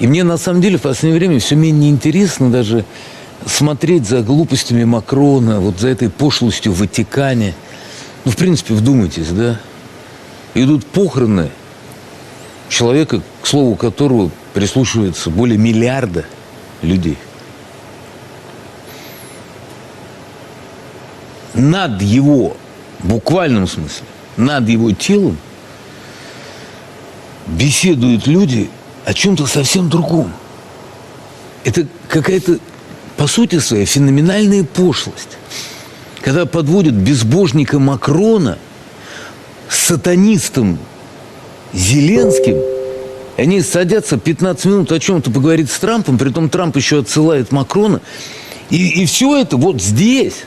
И мне на самом деле в последнее время все менее интересно даже смотреть за глупостями Макрона, вот за этой пошлостью в Ватикане. Ну, в принципе, вдумайтесь, да? Идут похороны человека, к слову которого прислушивается более миллиарда людей. Над его, в буквальном смысле, над его телом беседуют люди о чем-то совсем другом. Это какая-то, по сути своей, феноменальная пошлость. Когда подводят безбожника Макрона с сатанистом Зеленским, они садятся 15 минут о чем-то поговорить с Трампом, при том Трамп еще отсылает Макрона, и, и все это вот здесь.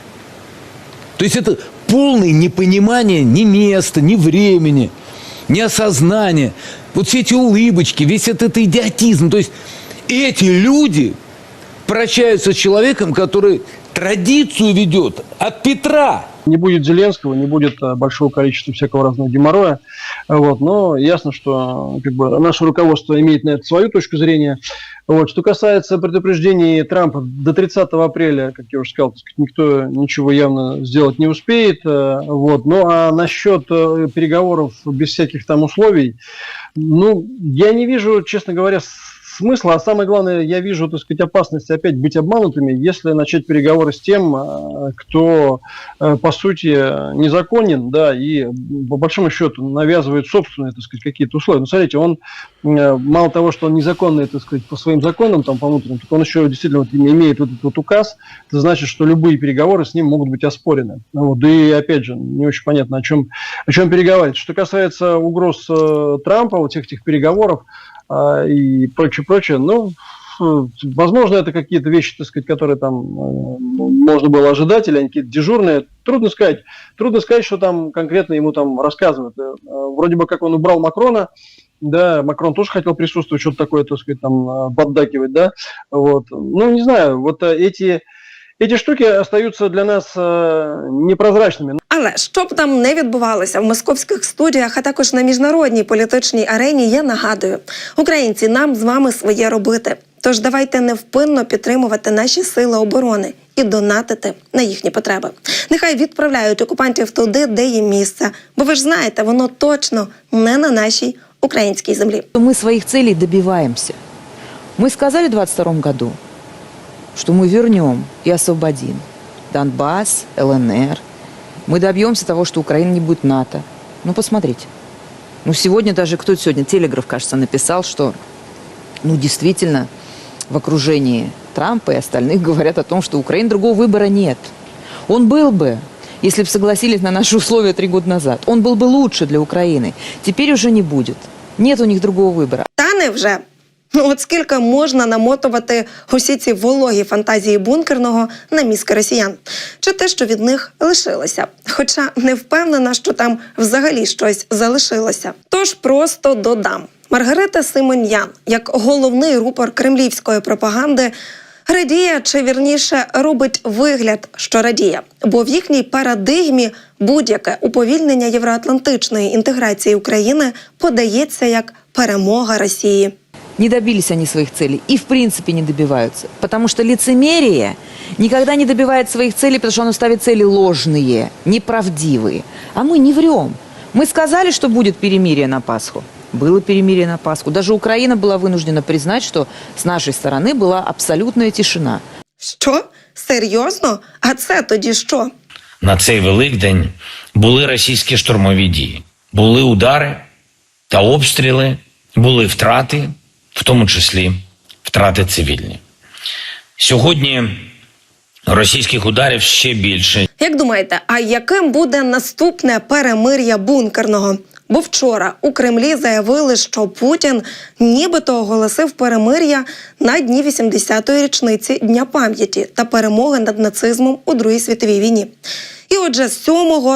То есть это полное непонимание ни места, ни времени, ни осознания. Вот все эти улыбочки, весь этот идиотизм. То есть эти люди прощаются с человеком, который традицию ведет от Петра. Не будет Зеленского, не будет а, большого количества всякого разного геморроя. Вот. Но ясно, что как бы, наше руководство имеет на это свою точку зрения. Вот. Что касается предупреждений Трампа, до 30 апреля, как я уже сказал, так сказать, никто ничего явно сделать не успеет. э, Вот. Ну а насчет э, переговоров без всяких там условий, ну, я не вижу, честно говоря, смысла, а самое главное, я вижу, так сказать, опасность опять быть обманутыми, если начать переговоры с тем, э, кто, э, по сути, незаконен, да, и по большому счету навязывает собственные, так сказать, какие-то условия. Ну, смотрите, он э, мало того, что он незаконный, так сказать, по своим законам, там, по внутренним, так он еще действительно вот имеет вот этот вот указ, это значит, что любые переговоры с ним могут быть оспорены. Вот, да и, опять же, не очень понятно, о чем, о чем переговаривать. Что касается угроз э, Трампа, вот всех этих переговоров, а, и прочее, прочее. Ну, ф- возможно, это какие-то вещи, так сказать, которые там э, можно было ожидать, или они какие-то дежурные. Трудно сказать. Трудно сказать, что там конкретно ему там рассказывают. Э, э, Вроде бы как он убрал Макрона, да, Макрон тоже хотел присутствовать, что-то такое, так сказать, там э, поддакивать, да, вот. Ну, не знаю, вот э, эти, эти штуки остаются для нас э, непрозрачными. Але що б там не відбувалося в московських студіях, а також на міжнародній політичній арені, я нагадую, українці, нам з вами своє робити. Тож давайте невпинно підтримувати наші сили оборони і донатити на їхні потреби. Нехай відправляють окупантів туди, де їм місце, бо ви ж знаєте, воно точно не на нашій українській землі. Мы своих целей добиваемся. Мы сказали в 22 году, что мы вернем и освободим Донбасс, ЛНР. Мы добьемся того, что Украина не будет НАТО. Ну, посмотрите. Ну, сегодня даже, кто это сегодня, Телеграф, кажется, написал, что, ну, действительно, в окружении Трампа и остальных говорят о том, что у Украины другого выбора нет. Он был бы, если бы согласились на наши условия три года назад. Он был бы лучше для Украины. Теперь уже не будет. Нет у них другого выбора. Та невже? Ну, от скільки можна намотувати усі ці вологі фантазії бункерного на мізки росіян? Чи те, що від них лишилося? Хоча не впевнена, що там взагалі щось залишилося. Тож просто додам. Маргарита Симоньян, як головний рупор кремлівської пропаганди, радіє чи вірніше робить вигляд, що радіє, бо в їхній парадигмі будь-яке уповільнення євроатлантичної інтеграції України подається як перемога Росії. Не добились они своих целей и в принципе не добиваются. Потому что лицемерие никогда не добивает своих целей, потому что оно ставит цели ложные, неправдивые. А мы не врем. Мы сказали, что будет перемирие на Пасху. Было перемирие на Пасху. Даже Украина была вынуждена признать, что с нашей стороны была абсолютная тишина. Що? Серйозно? А це тоді що? на цей Великдень були російські штурмові дії, були удари та обстріли, були втрати, В тому числі втрати цивільні. Сьогодні російських ударів ще більше, Як думаєте, а яким буде наступне перемир'я бункерного? Бо вчора у Кремлі заявили, що Путін нібито оголосив перемир'я на дні 80-ї річниці Дня пам'яті та перемоги над нацизмом у Другій світовій війні. І отже, з 7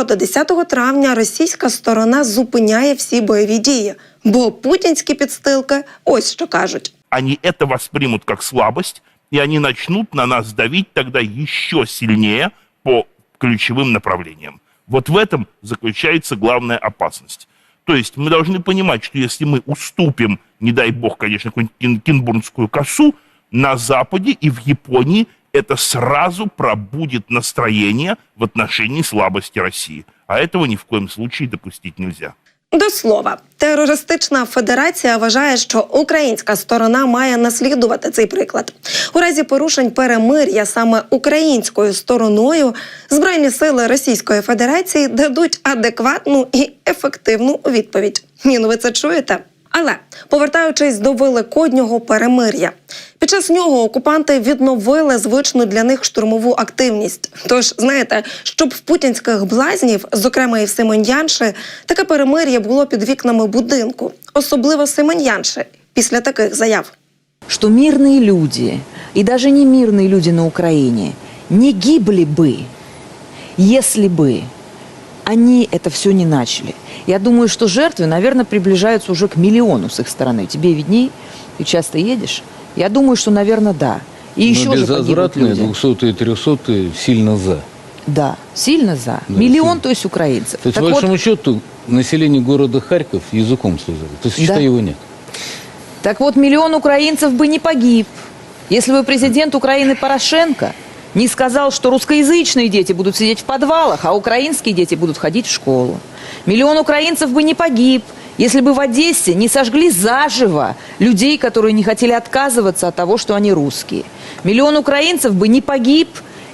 до 10 травня російська сторона зупиняє всі бойові дії, бо путінські підстилки ось що кажуть. они это воспримут как слабость, и они начнут на нас давить тогда еще сильнее по ключевым направлениям. Вот в этом заключается главная опасность. То есть мы должны понимать, что если мы уступим, не дай бог, конечно, какую-нибудь кин- кинбурнскую косу, на Западе и в Японии это сразу пробудет настроение в отношении слабости России. А этого ни в коем случае допустить нельзя. До слова, терористична федерація вважає, що українська сторона має наслідувати цей приклад. У разі порушень перемир'я саме українською стороною збройні сили Російської Федерації дадуть адекватну і ефективну відповідь. Ні, ну ви це чуєте? Але повертаючись до великоднього перемир'я, під час нього окупанти відновили звичну для них штурмову активність. Тож, знаєте, щоб в путінських блазнів, зокрема і в Симоньянши, таке перемир'я було під вікнами будинку, особливо Симоньянши, після таких заяв. что мирные люди, и даже не мирные люди на Украине, не гибли бы, если бы они это все не начали. Я думаю, что жертвы, наверное, приближаются уже к миллиону с их стороны. Тебе видней, ты часто едешь. Я думаю, что, наверное, да. И еще Но же погибнут безвозвратные люди. 200 и 300 сильно за. Да, сильно за. Да, Миллион, сильно. то есть украинцев. То есть, Так по вот, большому счету, население города Харьков языком слезали. То есть, считай, Да. его нет. Так вот, миллион украинцев бы не погиб, если бы президент Украины Порошенко не сказал, что русскоязычные дети будут сидеть в подвалах, а украинские дети будут ходить в школу. Миллион украинцев бы не погиб, если бы в Одессе не сожгли заживо людей, которые не хотели отказываться от того, что они русские. Миллион украинцев бы не погиб,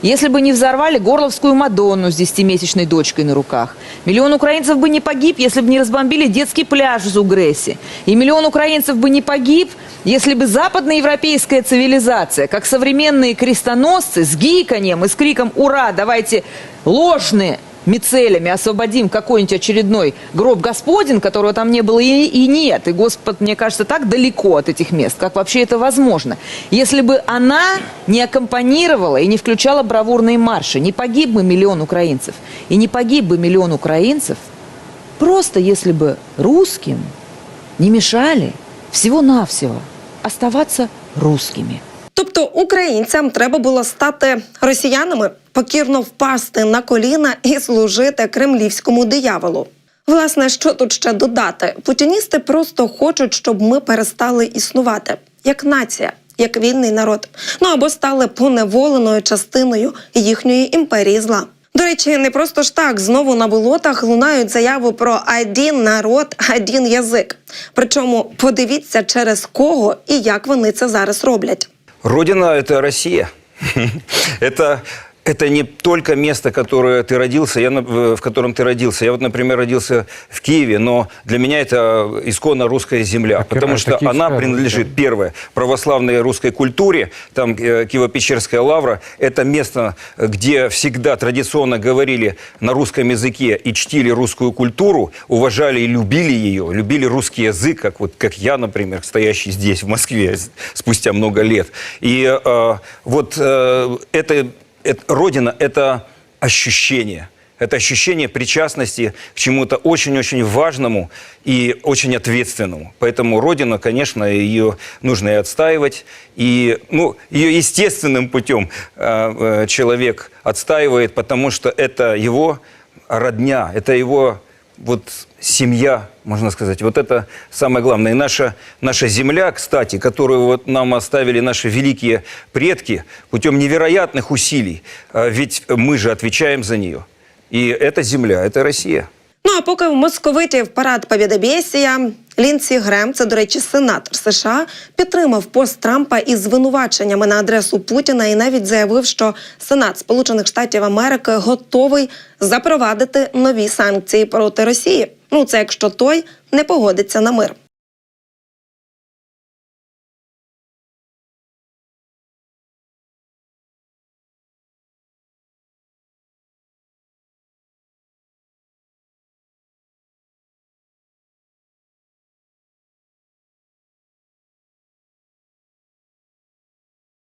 если бы не взорвали Горловскую Мадонну с десятимесячной дочкой на руках. Миллион украинцев бы не погиб, если бы не разбомбили детский пляж в Зугрессе. И миллион украинцев бы не погиб, если бы западноевропейская цивилизация, как современные крестоносцы с гиканьем и с криком «Ура! Давайте ложные мицелями освободим какой-нибудь очередной гроб Господень, которого там не было и, и нет. И Господь, мне кажется, так далеко от этих мест, как вообще это возможно. Если бы она не аккомпанировала и не включала бравурные марши, не погиб бы миллион украинцев. И не погиб бы миллион украинцев, просто если бы русским не мешали всего-навсего оставаться русскими. Тобто українцям треба було стати росіянами, покірно впасти на коліна і служити кремлівському дияволу. Власне, що тут ще додати? Путіністи просто хочуть, щоб ми перестали існувати як нація, як вільний народ. Ну або стали поневоленою частиною їхньої імперії зла. До речі, не просто ж так знову на болотах лунають заяву про один народ, один язик. Причому подивіться, через кого і як вони це зараз роблять. Родина – это Россия. Это, это не только место, которое ты родился, я, в котором ты родился. Я вот, например, родился в Киеве, но для меня это исконно русская земля, Так, потому это что она Русь, принадлежит, да. первое, православной русской культуре, там э, Киево-Печерская лавра, это место, где всегда традиционно говорили на русском языке и чтили русскую культуру, уважали и любили ее, любили русский язык, как вот как я, например, стоящий здесь в Москве спустя много лет. И э, вот э, это, это родина, это ощущение. Это ощущение причастности к чему-то очень-очень важному и очень ответственному. Поэтому Родина, конечно, ее нужно и отстаивать. И ну, ее естественным путем э, э, человек отстаивает, потому что это его родня, это его вот семья, можно сказать. Вот это самое главное. И наша, наша земля, кстати, которую вот нам оставили наши великие предки путем невероятных усилий, а ведь мы же отвечаем за нее. И эта земля, это Россия. Ну а поки в московитів парад Побєдобєсія, Лінсі Грем, це, до речі, сенатор США, підтримав пост Трампа із звинуваченнями на адресу Путіна і навіть заявив, що Сенат Сполучених Штатів Америки готовий запровадити нові санкції проти Росії. Ну це якщо той не погодиться на мир.